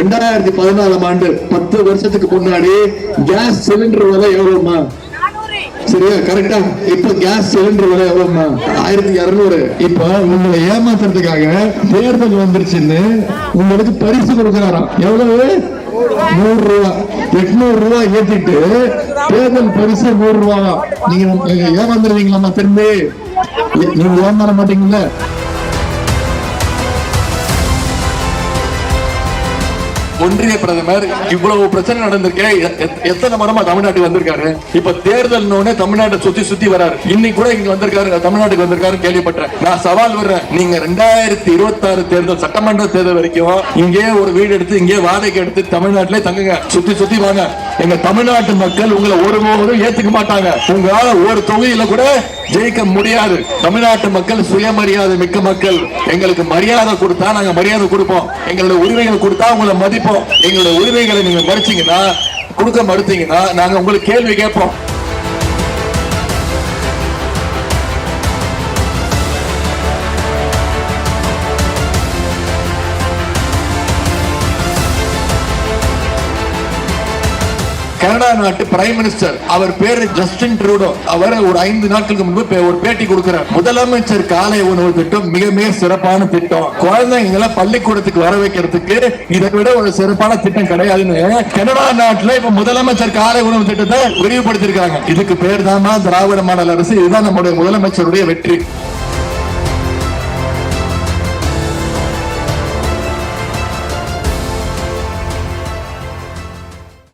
ரெண்டாயிரத்தி பதினாலாம் ஆண்டு பத்து வருஷத்துக்கு முன்னாடி கேஸ் சிலிண்டர் விலை எவ்வளவுமா சரியா கரெக்டா இப்ப கேஸ் சிலிண்டர் விலை எவ்வளவுமா ஆயிரத்தி இருநூறு. இப்ப உங்களை ஏமாத்துறதுக்காக தேர்தல் வந்துருச்சுன்னு உங்களுக்கு பரிசு கொடுக்கறாராம். எவ்வளவு? நூறு ரூபா. எட்நூறு ரூபா ஏத்திட்டு தேர்தல் பரிசு நூறு ரூபா நீங்க ஏமாந்துருவீங்களாமா திரும்பி நீங்க ஏமாற மாட்டீங்கல்ல? ஒன்றிய பிரதமர் இவ்வளவு பிரச்சனை நடந்திருக்கே. எத்தனை மரமா தமிழ்நாட்டுக்கு வந்திருக்காரு? இப்ப தேர்தல் தமிழ்நாட்டை சுத்தி சுத்தி வராரு. இன்னைக்கு கூட இங்க வந்திருக்காரு தமிழ்நாட்டுக்கு வந்திருக்காரு கேள்விப்பட்டேன். நான் சவால் விடுறேன். நீங்க ரெண்டாயிரத்தி இருபத்தி ஆறு தேர்தல் சட்டமன்ற தேர்தல் வரைக்கும் இங்கே ஒரு வீடு எடுத்து இங்கே வாடகை எடுத்து தமிழ்நாட்டிலே தங்குங்க. சுத்தி சுத்தி வாங்க. எங்க தமிழ்நாட்டு மக்கள் உங்களை ஒருவரும் ஏத்துக்க மாட்டாங்க. உங்களால ஒரு தொகுதியில கூட ஜெயிக்க முடியாது. தமிழ்நாட்டு மக்கள் சுயமரியாதை மிக்க மக்கள். எங்களுக்கு மரியாதை கொடுத்தா நாங்க மரியாதை கொடுப்போம். எங்களுடைய உரிமைகள் கொடுத்தா உங்களை மதிப்போம். எங்களுடைய உரிமைகளை நீங்க மறுச்சீங்கன்னா கொடுக்க மறுத்தீங்கன்னா நாங்க உங்களுக்கு கேள்வி கேட்போம். கனடா நாட்டு பிரைம் மினிஸ்டர் அவர் பேரு ஜஸ்டின் ட்ரூடோ அவர் ஒரு ஐந்து நாட்களுக்கு முன்பு ஒரு பேட்டி கொடுக்கிறார். முதலமைச்சர் காலை உணவு திட்டம் மிக மிக சிறப்பான திட்டம். குழந்தைங்களை பள்ளிக்கூடத்துக்கு வர வைக்கிறதுக்கு இதை விட ஒரு சிறப்பான திட்டம் கிடையாதுன்னு கனடா நாட்டுல இப்ப முதலமைச்சர் காலை உணவு திட்டத்தை விரிவுபடுத்திருக்காங்க இதுக்கு பேர் தான் திராவிட மாடல் அரசு. இதுதான் நம்முடைய முதலமைச்சருடைய வெற்றி.